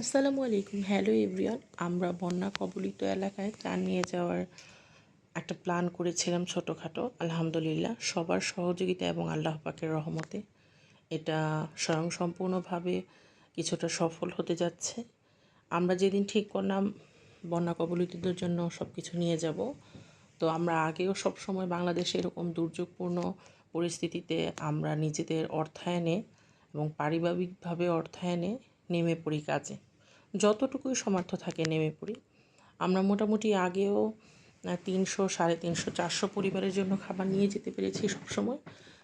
আসসালামু আলাইকুম। Hello everyone আমরা বন্যা কবলিত এলাকায় ত্রাণ নিয়ে যাওয়ার একটা প্ল্যান করেছিলাম ছোটোখাটো, আলহামদুলিল্লাহ। সবার সহযোগিতা এবং আল্লাহ পাকের রহমতে এটা স্বয়ংসম্পূর্ণভাবে কিছুটা সফল হতে যাচ্ছে। আমরা যেদিন ঠিক করলাম বন্যা কবলিতদের জন্য সব কিছু নিয়ে যাব, তো আমরা আগেও সব সময় বাংলাদেশে এরকম দুর্যোগপূর্ণ পরিস্থিতিতে আমরা নিজেদের অর্থায়নে এবং পারিবারিকভাবে অর্থায়নে নেমে পড়ি কাজে। যতটুকুই সমর্থ থাকে নেমে পড়ি। আমরা মোটামুটি আগেও তিনশো, সাড়ে তিনশো, চারশো পরিবারের জন্য খাবার নিয়ে যেতে পেরেছি সবসময়।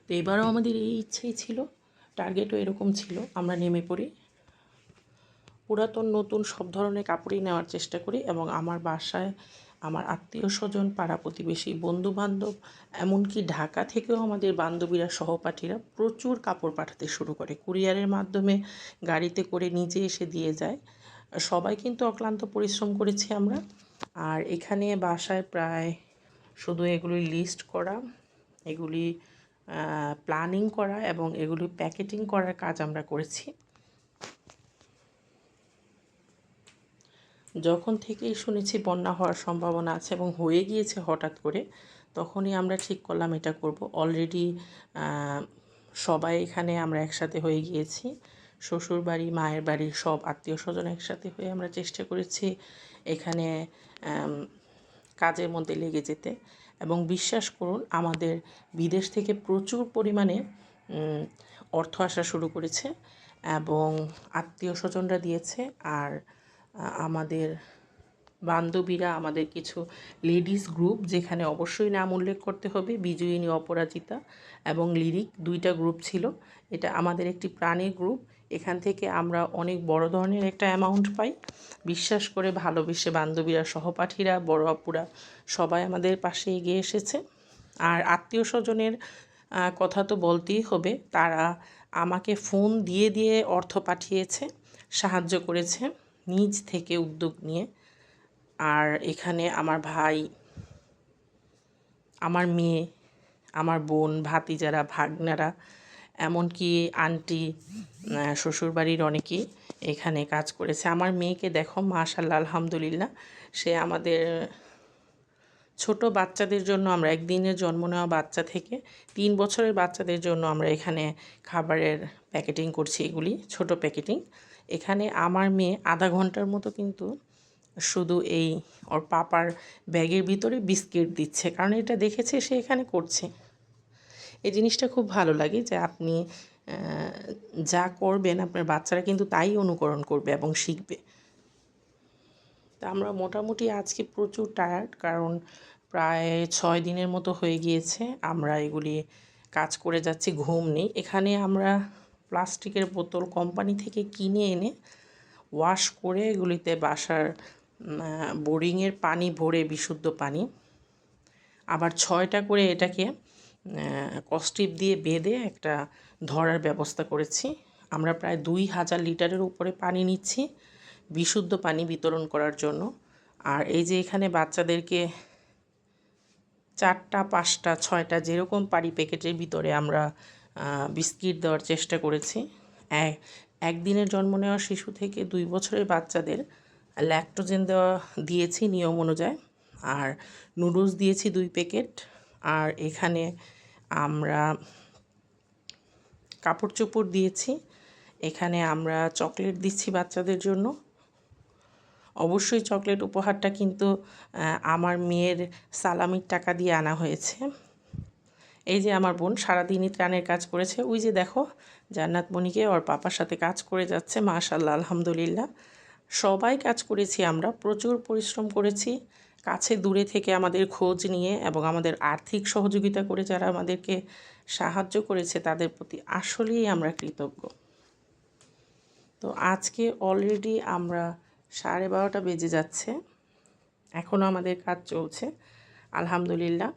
তো এবারও আমাদের এই ইচ্ছেই ছিল, টার্গেটও এরকম ছিল, আমরা নেমে পড়ি। পুরাতন, নতুন সব ধরনের কাপড়ই নেওয়ার চেষ্টা করি এবং আমার বাসায় আমার আত্মীয় স্বজন পাড়া প্রতিবেশী বন্ধু বান্ধব এমনকি ঢাকা থেকেও আমাদের বান্ধবীরা, সহপাঠীরা প্রচুর কাপড় পাঠাতে শুরু করে। কুরিয়ারের মাধ্যমে গাড়িতে করে নিজে এসে দিয়ে যায়। সবাই কিন্তু অক্লান্ত পরিশ্রম করেছি আমরা। আর এখানে বাসায় প্রায় শুধু এগুলি লিস্ট করা, এগুলি প্ল্যানিং করা এবং এগুলি প্যাকেটিং করার কাজ আমরা করেছি। যখন থেকেই শুনেছি বন্যা হওয়ার সম্ভাবনা আছে এবং হয়ে গিয়েছে হঠাৎ করে, তখনই আমরা ঠিক করলাম এটা করব। অলরেডি সবাই এখানে আমরা একসাথে হয়ে গিয়েছি। শ্বশুর বাড়ি, মায়ের বাড়ি, সব আত্মীয় স্বজন একসাথে হয়ে আমরা চেষ্টা করেছি এখানে কাজের মধ্যে লেগে যেতে। এবং বিশ্বাস করুন, আমাদের বিদেশ থেকে প্রচুর পরিমাণে অর্থ আসা শুরু করেছে এবং আত্মীয় স্বজনরা দিয়েছে। আর আমাদের বান্ধবীরা, আমাদের কিছু লেডিস গ্রুপ যেখানে অবশ্যই নাম উল্লেখ করতে হবে, বিজয়িনী, অপরাজিতা এবং লিরিক দুইটা গ্রুপ ছিল। এটা আমাদের একটি প্রাণীর গ্রুপ এখান থেকে আমরা অনেক বড় ধরনের একটা অ্যামাউন্ট পাই। বিশ্বাস করে ভালোবেসে বান্ধবীরা, সহপাঠীরা, বড় অপুরা সবাই আমাদের পাশে এগিয়ে এসেছে। আর আত্মীয় স্বজনের কথা তো বলতেই হবে, তারা আমাকে ফোন দিয়ে দিয়ে অর্থ পাঠিয়েছে, সাহায্য করেছে। নিজ থেকে উদ্যোগ নিয়ে। আর এখানে আমার ভাই, আমার মেয়ে, আমার বোন, ভাতিজারা, ভাগনারা, এমনকি আন্টি শ্বশুরবাড়ির অনেকেই এখানে কাজ করেছে। আমার মেয়েকে দেখো মাশাল্লাহ আলহামদুলিল্লাহ, সে আমাদের ছোট বাচ্চাদের জন্য আমরা একদিনের জন্ম নেওয়া বাচ্চা থেকে তিন বছরের বাচ্চাদের জন্য আমরা এখানে খাবারের প্যাকেটিং করছি, এগুলি ছোট প্যাকেটিং। এখানে আমার মেয়ে আধা ঘণ্টার মতো কিন্তু শুধু এই ওর পাপার ব্যাগের ভিতরে বিস্কিট দিচ্ছে, কারণ এটা দেখেছে সে এখানে করছে। এই জিনিসটা খুব ভালো লাগে যে আপনি যা করবেন আপনার বাচ্চারা কিন্তু তাই অনুকরণ করবে এবং শিখবে। তা আমরা মোটামুটি আজকে প্রচুর টায়ার্ড কারণ প্রায় ছয় দিনের মতো হয়ে গিয়েছে, আমরা এগুলি কাজ করে যাচ্ছি, ঘুম নেই। এখানে আমরা প্লাস্টিকের বোতল কোম্পানি থেকে কিনে এনে ওয়াশ করে এগুলিতে বাসার বোরিংয়ের পানি ভরে বিশুদ্ধ পানি। আবার ছয়টা করে এটাকে কস্টিপ দিয়ে বেঁধে একটা ধরার ব্যবস্থা করেছি। আমরা প্রায় দুই হাজার লিটারের উপরে পানি নিচ্ছি বিশুদ্ধ পানি বিতরণ করার জন্য। আর এই যে এখানে বাচ্চাদেরকে চারটা, পাঁচটা, ছয়টা যেরকম পারি প্যাকেটের ভিতরে আমরা বিস্কিট দেওয়ার চেষ্টা করেছি। একদিনের জন্ম নেওয়া শিশু থেকে দুই বছরের বাচ্চাদের ল্যাকটোজেন দেওয়া দিয়েছি নিয়ম অনুযায়ী। আর নুডলস দিয়েছি দুই প্যাকেট। আর এখানে আমরা কাপড় চোপড় দিয়েছি। এখানে আমরা চকলেট দিচ্ছি বাচ্চাদের জন্য। অবশ্যই চকলেট উপহারটা কিন্তু আমার মেয়ের সালামির টাকা দিয়ে আনা হয়েছে। এই যে আমার বোন সারাদিনই ত্রাণের কাজ করেছে, ওই যে দেখো, জান্নাত মণিকে ওর পাপার সাথে কাজ করে যাচ্ছে মাশাল্লাহ আলহামদুলিল্লাহ। সবাই কাজ করেছি আমরা, প্রচুর পরিশ্রম করেছি, কাছে দূরে থেকে আমাদের খোঁজ নিয়ে এবং আমাদের আর্থিক সহযোগিতা করে যারা আমাদেরকে সাহায্য করেছে, তাদের প্রতি আসলেই আমরা কৃতজ্ঞ। তো আজকে অলরেডি আমরা সাড়ে বারোটা বেজে যাচ্ছে এখনও আমাদের কাজ চলছে, আলহামদুলিল্লাহ।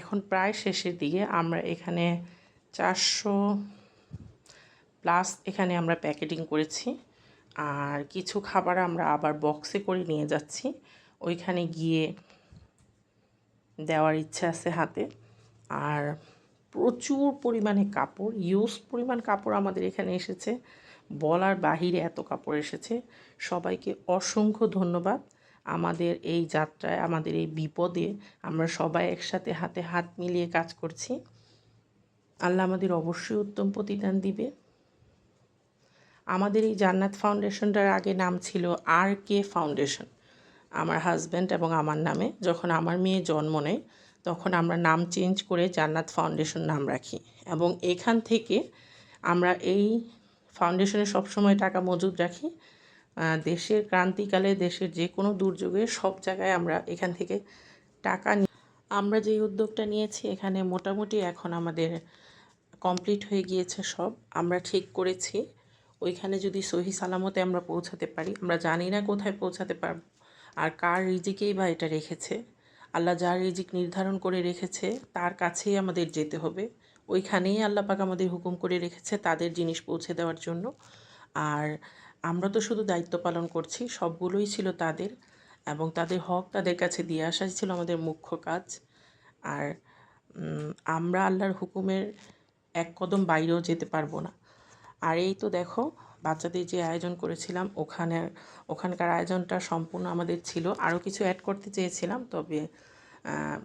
এখন প্রায় শেষের দিকে। আমরা এখানে চারশো প্লাস এখানে আমরা প্যাকেটিং করেছি। আর কিছু খাবার আমরা আবার বক্সে করে নিয়ে যাচ্ছি। ওইখানে গিয়ে দেওয়ার ইচ্ছা আছে হাতে। আর প্রচুর পরিমাণে কাপড়, ইউজ পরিমাণ কাপড় আমাদের এখানে এসেছে। বলার বাহিরে এত কাপড় এসেছে। সবাইকে অসংখ্য ধন্যবাদ। আমাদের এই যাত্রায়, আমাদের এই বিপদে আমরা সবাই একসাথে হাতে হাত মিলিয়ে কাজ করছি। আল্লাহ আমাদের অবশ্যই উত্তম প্রতিদান দিবে। আমাদের এই জান্নাত ফাউন্ডেশনটার আগে নাম ছিল আর কে ফাউন্ডেশন। আমার হাজব্যান্ড এবং আমার নামে যখন আমার মেয়ে জন্ম নেয়, তখন আমরা নাম চেঞ্জ করে জান্নাত ফাউন্ডেশন নাম রাখি এবং এখান থেকে আমরা এই ফাউন্ডেশনে সবসময় টাকা মজুদ রাখি। দেশের ক্রান্তিকালে দেশের যে কোনো দুর্যোগে সব জায়গায় আমরা এখান থেকে টাকা আমরা যে উদ্যোগটা নিয়েছি, এখানে মোটামুটি এখন আমাদের কমপ্লিট হয়ে গিয়েছে সব। আমরা ঠিক করেছি। ওইখানে যদি সহি সালামতে আমরা পৌঁছাতে পারি, আমরা জানি না কোথায় পৌঁছাতে পারব, আর কার রিজিকেই বা এটা রেখেছে। আল্লাহ যার রিজিক নির্ধারণ করে রেখেছে, তার কাছেই আমাদের যেতে হবে। ওইখানেই আল্লাহ পাক আমাদের হুকুম করে রেখেছে তাদের জিনিস পৌঁছে দেওয়ার জন্য। আর আমরা তো শুধু দায়িত্ব পালন করছি, সবগুলোই ছিল তাদের এবং তাদের হক তাদের কাছে দিয়ে আসাই ছিল আমাদের মুখ্য কাজ। আর আমরা আল্লাহর হুকুমের এক কদম বাইরেও যেতে পারব না। আর এই তো দেখো, বাচ্চাদের যে আয়োজন করেছিলাম, ওখানে, ওখানকার আয়োজনটা সম্পূর্ণ আমাদের ছিল। আরও কিছু অ্যাড করতে চেয়েছিলাম, তবে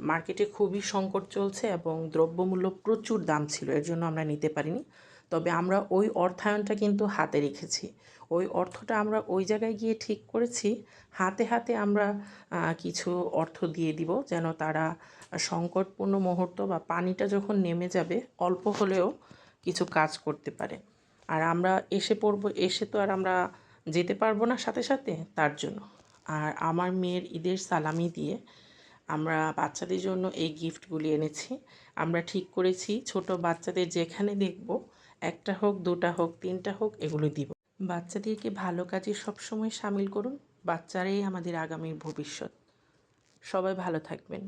মার্কেটে খুবই সংকট চলছে এবং দ্রব্যমূল্য প্রচুর দাম ছিল, এর জন্য আমরা নিতে পারিনি। তবে আমরা ওই অর্থায়নটা কিন্তু হাতে রেখেছি। ওই অর্থটা আমরা ওই জায়গায় গিয়ে ঠিক করেছি, হাতে হাতে আমরা কিছু অর্থ দিয়ে দিব যেন তারা সংকটপূর্ণ মুহূর্ত বা পানিটা যখন নেমে যাবে, অল্প হলেও কিছু কাজ করতে পারে। আর আমরা এসে পড়ব, এসে তো আর আমরা যেতে পারব না সাথে সাথে তার জন্য। আর আমার মেয়ের ঈদের সালামি দিয়ে আমরা বাচ্চাদের জন্য এই গিফটগুলি এনেছি। আমরা ঠিক করেছি, ছোট বাচ্চাদের যেখানে দেখব একটা হোক, দুটা হোক, তিনটা হোক, এগুলো দিব। বাচ্চাদেরকে ভালো কাজে সবসময় সামিল করুন। বাচ্চারাই আমাদের আগামীর ভবিষ্যৎ। সবাই ভালো থাকবেন।